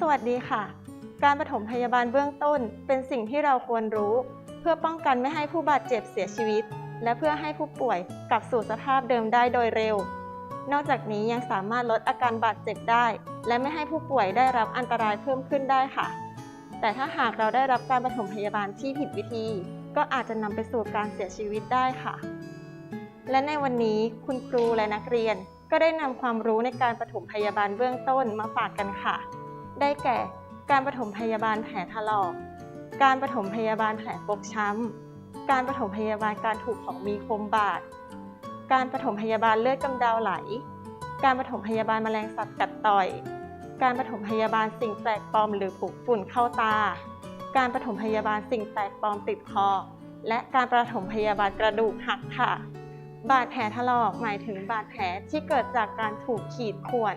สวัสดีค่ะ การปฐมพยาบาลเบื้องต้น เป็นสิ่งที่เราควรรู้ เพื่อป้องกันไม่ให้ผู้บาดเจ็บเสียชีวิต และเพื่อให้ผู้ป่วยกลับสู่สภาพเดิมได้โดยเร็ว นอกจากนี้ยังสามารถลดอาการบาดเจ็บได้ และไม่ให้ผู้ป่วยได้รับอันตรายเพิ่มขึ้นได้ค่ะ แต่ถ้าหากเราได้รับการปฐมพยาบาลที่ผิดวิธี ก็อาจจะนำไปสู่การเสียชีวิตได้ค่ะ และในวันนี้คุณครูและนักเรียน ก็ได้นำความรู้ในการปฐมพยาบาลเบื้องต้นมาฝากกันค่ะ ได้แก่ การปฐมพยาบาลแผลถลอก การปฐมพยาบาลแผลฟกช้ำ การปฐมพยาบาลการถูกของมีคมบาด การปฐมพยาบาลเลือดกำเดาไหล การปฐมพยาบาลแมลงสัตว์กัดต่อย การปฐมพยาบาลสิ่งแปลกปลอมหรือผุฝุ่นเข้าตา การปฐมพยาบาลสิ่งแปลกปลอมติดคอ และการปฐมพยาบาลกระดูกหักค่ะบาดแผลถลอกหมายถึงบาดแผลที่เกิดจากการถูกขีดข่วน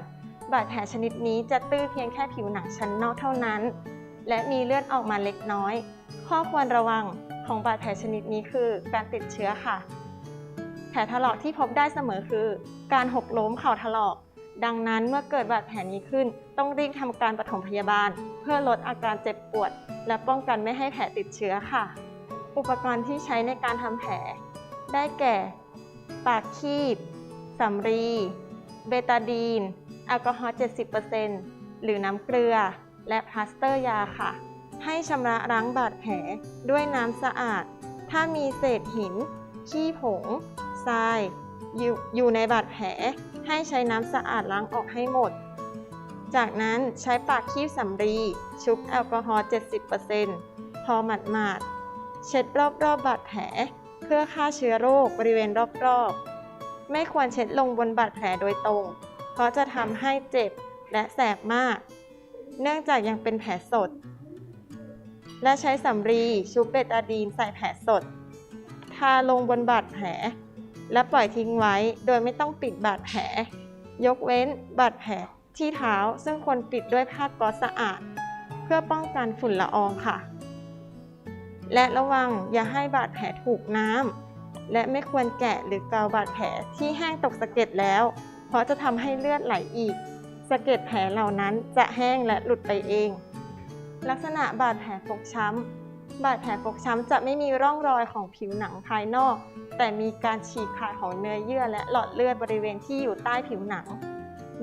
บาดแผลชนิดนี้จะตื้อเพียงแค่ผิวหนังชั้นนอกเท่านั้น และมีเลือดออกมาเล็กน้อย ข้อควรระวังของบาดแผลชนิดนี้คือการติดเชื้อค่ะ แผลถลอกที่พบได้เสมอคือ การหกล้มเข่าถลอก ดังนั้นเมื่อเกิดบาดแผลนี้ขึ้น ต้องรีบทำการปฐมพยาบาล เพื่อลดอาการเจ็บปวด และป้องกันไม่ให้แผลติดเชื้อค่ะ อุปกรณ์ที่ใช้ในการทำแผล ได้แก่ ปากคีบสำลีเบตาดีน แอลกอฮอล์ 70%หรือน้ำเกลือ และพลาสเตอร์ยาค่ะ ให้ชำระล้างบาดแผลด้วยน้ำสะอาด ถ้ามีเศษหิน ขี้ผง ทรายอยู่อยู่ในบาดแผล ให้ใช้น้ำสะอาดล้างออกให้หมด จากนั้นใช้ปากคีบสำลีชุบแอลกอฮอล์ 70%พอหมาดๆ เช็ดรอบๆบบาดแผล เพื่อฆ่าเชื้อโรคบริเวณรอบๆ ไม่ควรเช็ดลงบนบาดแผลโดยตรง ราะจะทำให้เจ็บและแสบมาก เนื่องจากยังเป็นแผลสด และใช้สำลีชุบเบตาดีนใส่แผลสด ทาลงบนบาดแผล และปล่อยทิ้งไว้โดยไม่ต้องปิดบาดแผล ยกเว้นบาดแผลที่เท้าซึ่งควรปิดด้วยผ้าก๊อซสะอาด เพื่อป้องกันฝุ่นละอองค่ะ และระวังอย่าให้บาดแผลถูกน้ำและไม่ควรแกะหรือเกาบาดแผลที่แห้งตกสะเก็ดแล้ว เพราะจะทำให้เลือดไหลอีกสะเก็ดแผลเหล่านั้นจะแห้งและหลุดไปเอง ลักษณะบาดแผลฟกช้ำ บาดแผลฟกช้ำจะไม่มีร่องรอยของผิวหนังภายนอก แต่มีการฉีกขาดของเนื้อเยื่อและหลอดเลือดบริเวณที่อยู่ใต้ผิวหนัง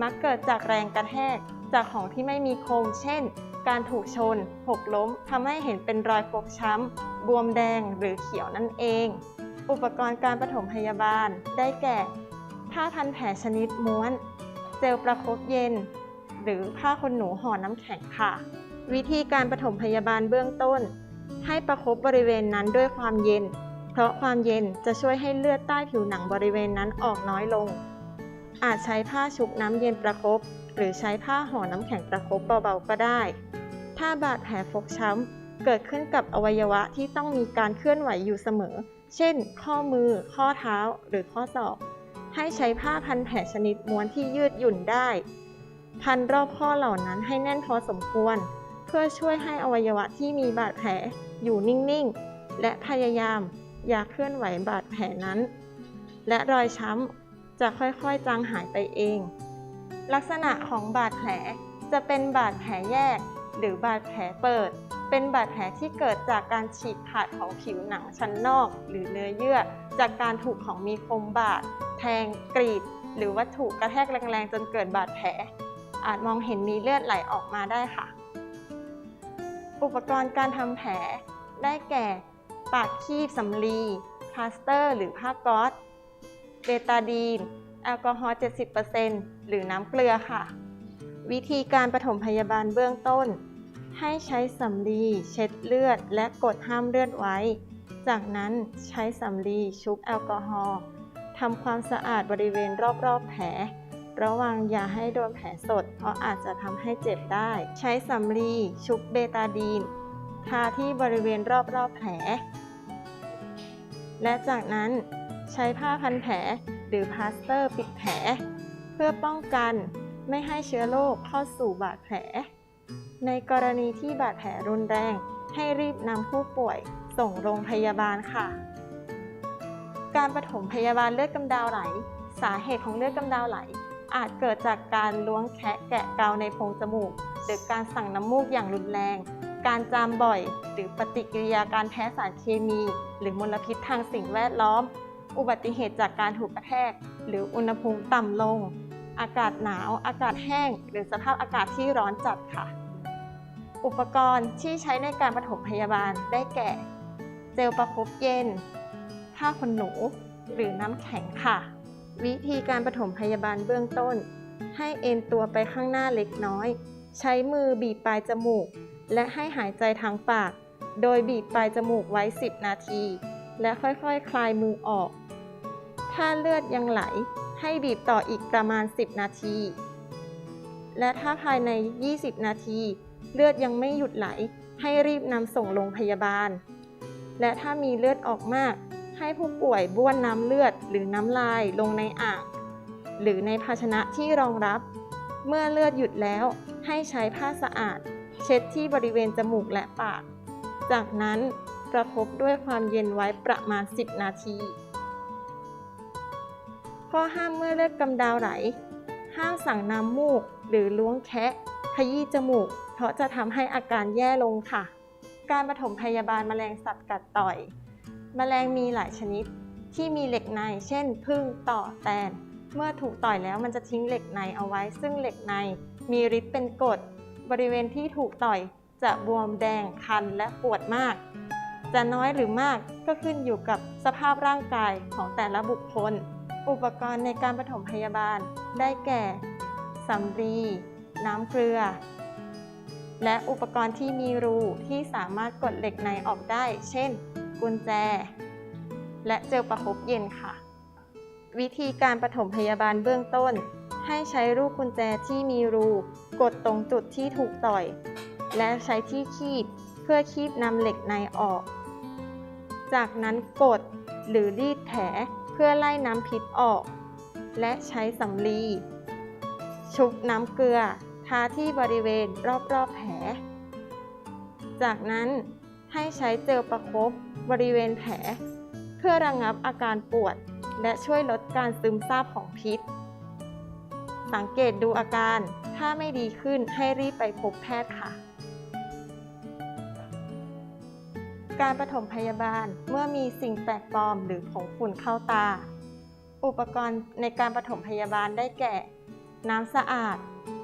มักเกิดจากแรงกระแทก จากของที่ไม่มีคม เช่น การถูกชน หกล้มทำให้เห็นเป็นรอยฟกช้ำ บวมแดงหรือเขียวนั่นเอง อุปกรณ์การปฐมพยาบาลได้แก่ ผ้าพันแผลชนิดม้วน เจลประคบเย็น หรือผ้าขนหนูห่อน้ำแข็งค่ะ วิธีการปฐมพยาบาลเบื้องต้น ให้ประคบบริเวณนั้นด้วยความเย็น เพราะความเย็นจะช่วยให้เลือดใต้ผิวหนังบริเวณนั้นออกน้อยลง อาจใช้ผ้าชุบน้ำเย็นประคบหรือใช้ผ้าห่อน้ำแข็งประคบเบาๆก็ได้ ถ้าบาดแผลฟกช้ำเกิดขึ้นกับอวัยวะที่ต้องมีการเคลื่อนไหวอยู่เสมอ เช่น ข้อมือ ข้อเท้า หรือข้อศอก ให้ใช้ผ้าพันแผลชนิดม้วนที่ยืดหยุ่นได้ พันรอบข้อเหล่านั้นให้แน่นพอสมควร เพื่อช่วยให้อวัยวะที่มีบาดแผลอยู่นิ่งๆ และพยายามอย่าเคลื่อนไหวบาดแผลนั้น และรอยช้ำจะค่อยๆ จางหายไปเอง ลักษณะของบาดแผลจะเป็นบาดแผลแยก หรือบาดแผลเปิด เป็นบาดแผลที่เกิดจากการฉีกขาดของผิวหนังชั้นนอก หรือเนื้อเยื่อ จากการถูกของมีคมบาด แทงกรีด หรือวัตถุกระแทกแรงๆ จนเกิดบาดแผล อาจมองเห็นมีเลือดไหลออกมาได้ค่ะ อุปกรณ์การทำแผลได้แก่ ปากคีบสำลีพลาสเตอร์ หรือผ้าก๊อซเบตาดีน แอลกอฮอล์ 70%หรือน้ำเกลือค่ะ วิธีการปฐมพยาบาลเบื้องต้น ให้ใช้สำลีเช็ดเลือด และกดห้ามเลือดไว้ จากนั้นใช้สำลีชุบแอลกอฮอล์ ทำความสะอาดบริเวณรอบๆแผล ระวังอย่าให้โดนแผลสด เพราะอาจจะทำให้เจ็บได้ ใช้สำลีชุบเบตาดีน ทาที่บริเวณรอบๆแผล และจากนั้นใช้ผ้าพันแผลหรือพลาสเตอร์ปิดแผล เพื่อป้องกันไม่ให้เชื้อโรคเข้าสู่บาดแผล ในกรณีที่บาดแผลรุนแรง ให้รีบนำผู้ป่วยส่งโรงพยาบาลค่ะ การปฐมพยาบาลเลือดกำเดาไหล สาเหตุของเลือดกำเดาไหล อาจเกิดจากการล้วงแคะแกะเกาในโพรงจมูก หรือการสั่งน้ำมูกอย่างรุนแรง การจามบ่อย หรือปฏิกิริยาการแพ้สารเคมี หรือมลพิษทางสิ่งแวดล้อม อุบัติเหตุจากการถูกกระแทก หรืออุณหภูมิต่ำลง อากาศหนาว อากาศแห้ง หรือสภาพอากาศที่ร้อนจัดค่ะ อุปกรณ์ที่ใช้ในการปฐมพยาบาลได้แก่ เจลประคบเย็น ผ้าขนหนู หรือน้ำแข็งค่ะ วิธีการปฐมพยาบาลเบื้องต้น ให้เอนตัวไปข้างหน้าเล็กน้อย ใช้มือบีบปลายจมูก และให้หายใจทางปาก โดยบีบปลายจมูกไว้ 10 นาที และค่อยๆคคลายมือออก ถ้าเลือดยังไหล ให้บีบต่ออีกประมาณ 10 นาที และถ้าภายใน 20 นาที เลือดยังไม่หยุดไหลให้รีบนำส่งโรงพยาบาล และถ้ามีเลือดออกมาก ให้ผู้ป่วยบ้วนน้ำเลือดหรือน้ำลายลงในอ่างหรือในภาชนะที่รองรับ เมื่อเลือดหยุดแล้วให้ใช้ผ้าสะอาด เช็ดที่บริเวณจมูกและปาก จากนั้นประคบด้วยความเย็นไว้ประมาณ 10 นาที ข้อห้ามเมื่อเลือดกำดาวไหล ห้ามสั่งน้ำมูกหรือล้วงแคะขยี้จมูก เพราะจะทำให้อาการแย่ลงค่ะ การปฐมพยาบาลแมลงสัตว์กัดต่อย แมลงมีหลายชนิดที่มีเหล็กใน เช่นผึ้งต่อแตน เมื่อถูกต่อยแล้วมันจะทิ้งเหล็กในเอาไว้ ซึ่งเหล็กในมีฤทธิ์เป็นกรดบริเวณที่ถูกต่อยจะบวมแดงคันและปวดมาก จะน้อยหรือมากก็ขึ้นอยู่กับสภาพร่างกายของแต่ละบุคคล อุปกรณ์ในการปฐมพยาบาลได้แก่สำลีน้ำเกลือ และอุปกรณ์ที่มีรูที่สามารถกดเหล็กในออกได้ เช่น กุญแจ และเจลประคบเย็นค่ะ วิธีการปฐมพยาบาลเบื้องต้น ให้ใช้ลูกกุญแจที่มีรูกดตรงจุดที่ถูกต่อย และใช้ที่คีบเพื่อคีบนำเหล็กในออก จากนั้นกดหรือรีดแผลเพื่อไล่น้ำพิษออก และใช้สำลี ชุบน้ำเกลือทาที่บริเวณรอบๆแผล จากนั้นให้ใช้เจลประคบ บริเวณแผล เพื่อระงงับอาการปวด และช่วยลดการซึมซาบของพิษ สังเกตดูอาการ ถ้าไม่ดีขึ้นให้รีบไปพบแพทย์ค่ะ การปฐมพยาบาลเมื่อมีสิ่งแปลกปลอมหรือผงฝุ่นเข้าตา อุปกรณ์ในการปฐมพยาบาลได้แก่ น้ำสะอาด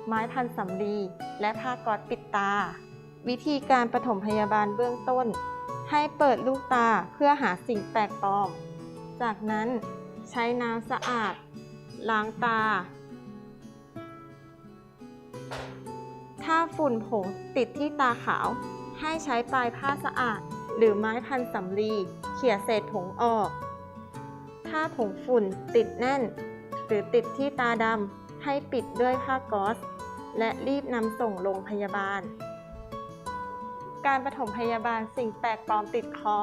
ไม้พันสำลี และผ้าก๊อซปิดตา วิธีการปฐมพยาบาลเบื้องต้น ให้เปิดลูกตาเพื่อหาสิ่งแปลกปลอม จากนั้นใช้น้ำสะอาด ล้างตา ถ้าฝุ่นผงติดที่ตาขาว ให้ใช้ปลายผ้าสะอาด หรือไม้พันสำลีเขี่ยเศษผงออก ถ้าผงฝุ่นติดแน่น หรือติดที่ตาดำให้ปิดด้วยผ้าก๊อซและรีบนำส่งโรงพยาบาล การปฐมพยาบาลสิ่งแปลกปลอมติดคอ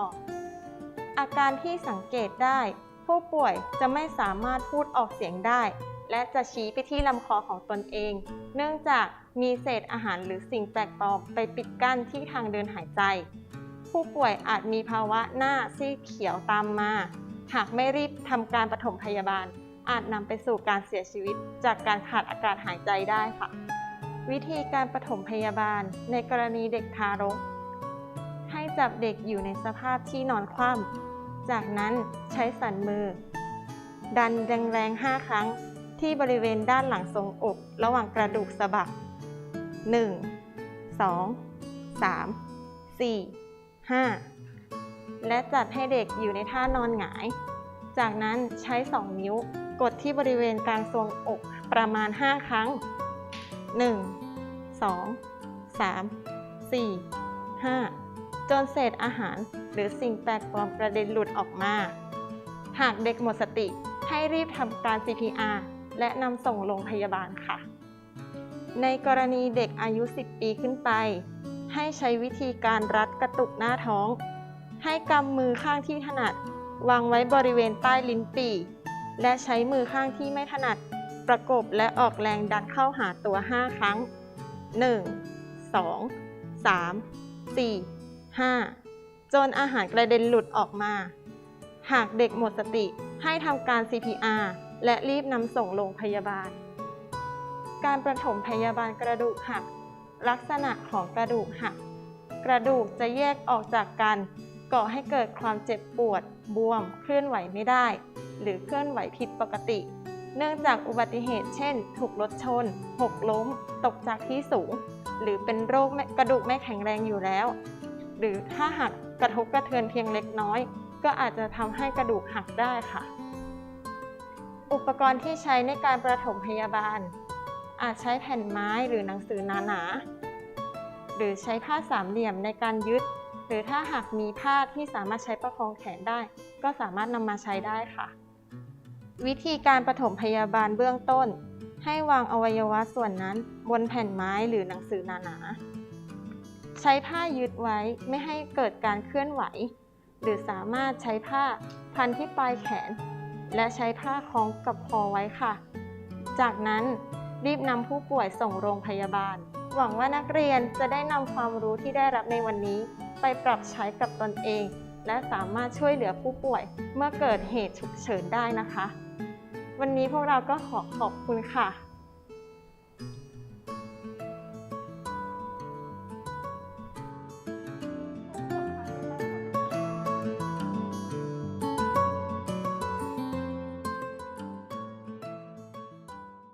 อาการที่สังเกตได้ ผู้ป่วยจะไม่สามารถพูดออกเสียงได้ และจะชี้ไปที่ลำคอของตนเอง เนื่องจากมีเศษอาหารหรือสิ่งแปลกปลอมไปปิดกั้นที่ทางเดินหายใจ ผู้ป่วยอาจมีภาวะหน้าซีดเขียวตามมา หากไม่รีบทำการปฐมพยาบาล อาจนำไปสู่การเสียชีวิตจากการขาดอากาศหายใจได้ค่ะ วิธีการปฐมพยาบาลในกรณีเด็กทารก ให้จับเด็กอยู่ในสภาพที่นอนคว่ำ จากนั้นใช้สันมือ ดันแรงๆ 5 ครั้งที่บริเวณด้านหลังทรงอก ระหว่างกระดูกสะบัก 1 2 3 4 5 และจัดให้เด็กอยู่ในท่านอนหงาย จากนั้นใช้ 2 นิ้วกดที่บริเวณกลางทรงอกประมาณ 5 ครั้ง 1 2 3 4 5 จนเศษอาหารหรือสิ่งแปลกปลอมกระเด็นหลุดออกมา หากเด็กหมดสติให้รีบทำการ CPR และนำส่งโรงพยาบาลค่ะ ในกรณีเด็กอายุ 10 ปีขึ้นไป ให้ใช้วิธีการรัดกระตุกหน้าท้อง ให้กำมือข้างที่ถนัด วางไว้บริเวณใต้ลิ้นปี่ และใช้มือข้างที่ไม่ถนัด ประกบและออกแรงดันเข้าหาตัว 5 ครั้ง 1 2 3 4 5 จนอาหารกระเด็นหลุดออกมา หากเด็กหมดสติให้ทำการ CPR และรีบนำส่งโรงพยาบาล การประถมพยาบาลกระดูกหัก ลักษณะของกระดูกหัก กระดูกจะแยกออกจากกัน ก่อให้เกิดความเจ็บปวด บวม เคลื่อนไหวไม่ได้ หรือเคลื่อนไหวผิดปกติ เนื่องจากอุบัติเหตุ เช่น ถูกรถชน หกล้ม ตกจากที่สูง หรือเป็นโรคกระดูกไม่แข็งแรงอยู่แล้ว หรือถ้าหักกระทบกระเทือนเพียงเล็กน้อย ก็อาจจะทำให้กระดูกหักได้ค่ะ อุปกรณ์ที่ใช้ในการประถมพยาบาล อาจใช้แผ่นไม้หรือหนังสือหนาๆ หรือใช้ผ้าสามเหลี่ยมในการยึด หรือถ้าหากมีผ้าที่สามารถใช้ประคองแขนได้ ก็สามารถนำมาใช้ได้ค่ะ วิธีการปฐมพยาบาลเบื้องต้น ให้วางอวัยวะส่วนนั้นบนแผ่นไม้หรือหนังสือหนาๆ ใช้ผ้ายึดไว้ไม่ให้เกิดการเคลื่อนไหว หรือสามารถใช้ผ้าพันที่ปลายแขน และใช้ผ้าคล้องกับคอไว้ค่ะ จากนั้นรีบนำผู้ป่วยส่งโรงพยาบาล หวังว่านักเรียนจะได้นำความรู้ที่ได้รับในวันนี้ ไปปรับใช้กับตนเอง และสามารถช่วยเหลือผู้ป่วยเมื่อเกิดเหตุฉุกเฉินได้นะคะ วันนี้พวกเราก็ขอขอบคุณค่ะ